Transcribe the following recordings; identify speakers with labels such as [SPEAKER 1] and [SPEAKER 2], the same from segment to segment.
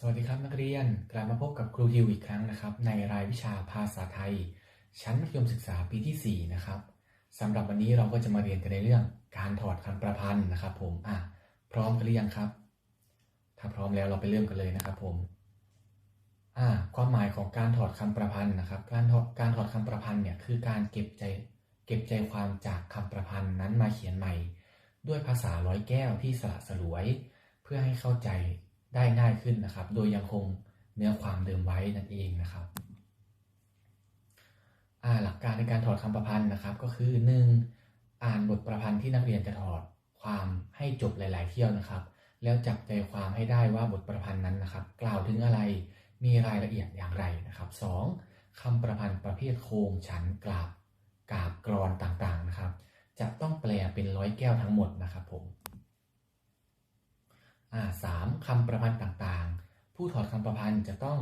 [SPEAKER 1] สวัสดีครับนักเรียนกลับมาพบกับครูทิวอีกครั้งนะครับ ในรายวิชาภาษาไทย ชั้นมัธยมศึกษาปีที่ 4 นะครับสำหรับวันนี้เราก็จะมาเรียนกันในเรื่องการถอดคำประพันธ์นะครับ ผมอะพร้อมกันหรือยังครับ ถ้าพร้อมแล้วเราไปเริ่มกันเลยนะครับ ผมอ่าความหมายของการถอดคำประพันธ์นะครับ การถอดการถอดคำประพันธ์เนี่ยคือการเก็บใจเก็บใจความจากคำประพันธ์นั้นมาเขียนใหม่ ด้วยภาษาร้อยแก้วที่สละสลวย เพื่อให้เข้าใจ ได้ง่ายขึ้นนะครับ โดยยังคงเนื้อความเดิมไว้นั่นเองนะครับหลักการในการถอดคำประพันธ์นะครับ ก็คือ 1. อ่านบทประพันธ์ที่นักเรียนจะถอดความให้จบหลาย ๆ เที่ยวนะครับ แล้วจับใจความให้ได้ว่าบทประพันธ์นั้นนะครับ กล่าวถึงอะไรมีรายละเอียดอย่างไรนะครับ 2. คำประพันธ์ประเภทโครงฉันกราบกาบกรอนต่างๆนะครับ จะต้องแปลเป็นร้อยแก้วทั้งหมดนะครับผม สามคำประพันธ์ต่างๆ ผู้ถอดคำประพันธ์จะต้อง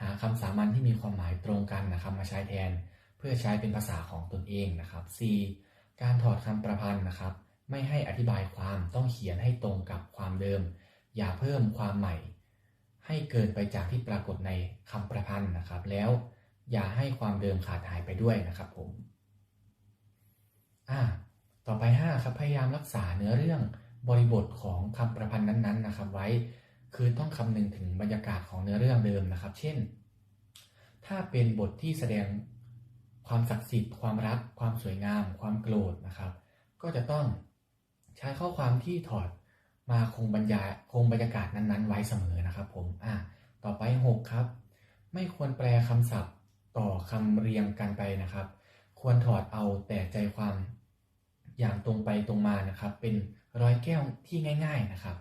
[SPEAKER 1] หาคำสามัญที่มีความหมายตรงกันนะครับมาใช้แทน เพื่อใช้เป็นภาษาของตนเองนะครับ 4. การถอดคำประพันธ์นะครับ ไม่ให้อธิบายความต้องเขียนให้ตรงกับความเดิม อย่าเพิ่มความใหม่ ให้เกินไปจากที่ปรากฏในคำประพันธ์นะครับ แล้วอย่าให้ความเดิมขาดหายไปด้วยนะครับผมอ่าต่อไป 5 ครับพยายามรักษาเนื้อเรื่อง บริบทของคำประพันธ์นั้นๆนะครับไว้ คือต้องคำนึงถึงบรรยากาศของเนื้อเรื่องเดิมนะครับ เช่น ถ้าเป็นบทที่แสดงความศักดิ์สิทธิ์ ความรัก ความสวยงาม ความโกรธนะครับ ก็จะต้องใช้ข้อความที่ถอดมาคงบรรยายคงบรรยากาศนั้น ๆ ไว้เสมอนะครับผมอ่าต่อไป 6 ครับ ไม่ควรแปลคำศัพท์ต่อคำเรียงกันไปนะครับ ควรถอดเอาแต่ใจความอย่างตรงไปตรงมานะครับ เป็น ร้อยแก้วที่ง่าย ๆนะครับ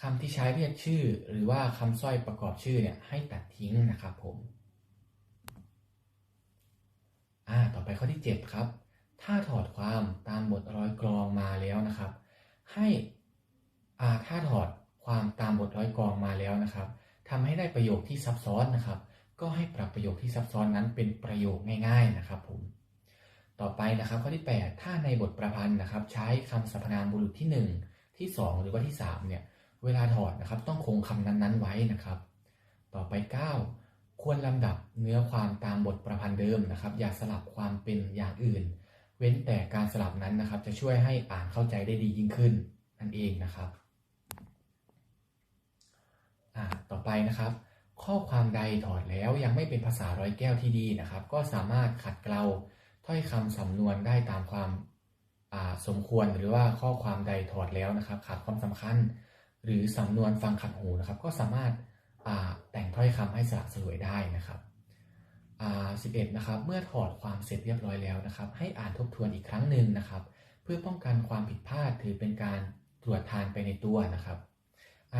[SPEAKER 1] คำที่ใช้เรียกชื่อ หรือว่าคำสร้อยประกอบชื่อเนี่ยให้ตัดทิ้งนะครับผมอ่าต่อไปข้อที่ 7 ครับ ถ้าถอดความตามบทร้อยกรองมาแล้วนะครับ ให้อ่าถ้าถอดความตามบทร้อยกรองมาแล้วนะครับทำให้ได้ประโยคที่ซับซ้อนนะครับ ก็ให้ปรับประโยคที่ซับซ้อนนั้นเป็นประโยคง่าย ๆนะครับผม ต่อไปนะครับข้อที่ 8 ถ้าในบทประพันธ์นะครับ ใช้คำสรรพนามบุรุษที่ 1 ที่ 2 หรือว่าที่3เนี่ยเวลาถอดนะครับ ต้องคงคำนั้นๆไว้นะครับ ต่อไป 9 ควรลำดับเนื้อความตามบทประพันธ์เดิมนะครับ อย่าสลับความเป็นอย่างอื่น เว้นแต่การสลับนั้นนะครับ จะช่วยให้อ่านเข้าใจได้ดียิ่งขึ้นนั่นเองนะครับต่อไปนะครับ ข้อความใดถอดแล้วยังไม่เป็นภาษาร้อยแก้วที่ดีนะครับ ก็สามารถขัดเกลา ถ้อยคำสำนวนได้ตามความสมควรหรือว่าข้อความใดถอดแล้วนะครับ ขาดความสำคัญ หรือสำนวนฟังขัดหูนะครับ ก็สามารถแต่งถ้อยคำให้สละสลวยได้นะครับสิบเอ็ดนะครับ เมื่อถอดความเสร็จเรียบร้อยแล้วนะครับ ให้อ่านทบทวนอีกครั้งหนึ่งนะครับ เพื่อป้องกันความผิดพลาดถือเป็นการตรวจทานไปในตัวนะครับ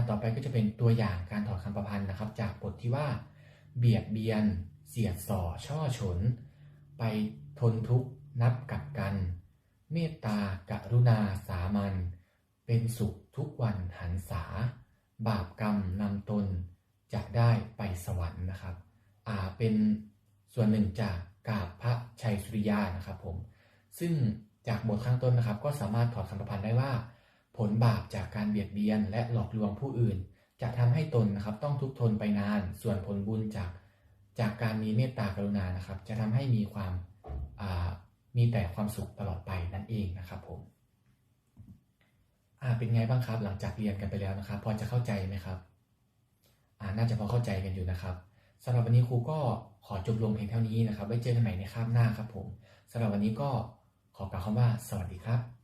[SPEAKER 1] ต่อไปก็จะเป็นตัวอย่างการถอดคำประพันธ์นะครับ จากบทที่ว่า เบียดเบียน เสียดส่อ ช่อฉน ไปทนทุกข์นับกับกัน เมตตากรุณาสามัญเป็นสุขทุกวันหันษา บาปกรรมนำตนจะได้ไปสวรรค์นะครับ อ่าเป็นส่วนหนึ่งจากกาบพระชัยสุริยานะครับผม ซึ่งจากบทข้างต้นนะครับ ก็สามารถถอดคำประพันธ์ได้ว่า ผลบาปจากการเบียดเบียนและหลอกลวงผู้อื่น จะทำให้ตนนะครับต้องทุกทนไปนาน ส่วนผลบุญจาก จากการมีเมตตากรุณานะครับ จะทำให้มีความมีแต่ความสุขตลอดไปนั่นเองนะครับผมเป็นไงบ้างครับ หลังจากเรียนกันไปแล้วนะครับ พอจะเข้าใจไหมครับน่าจะพอเข้าใจกันอยู่นะครับสำหรับวันนี้ครูก็ขอจบลงเพียงเท่านี้นะครับ ไว้เจอกันใหม่ในคาบหน้าครับผมสำหรับวันนี้ก็ขอกล่าวคำว่าสวัสดีครับ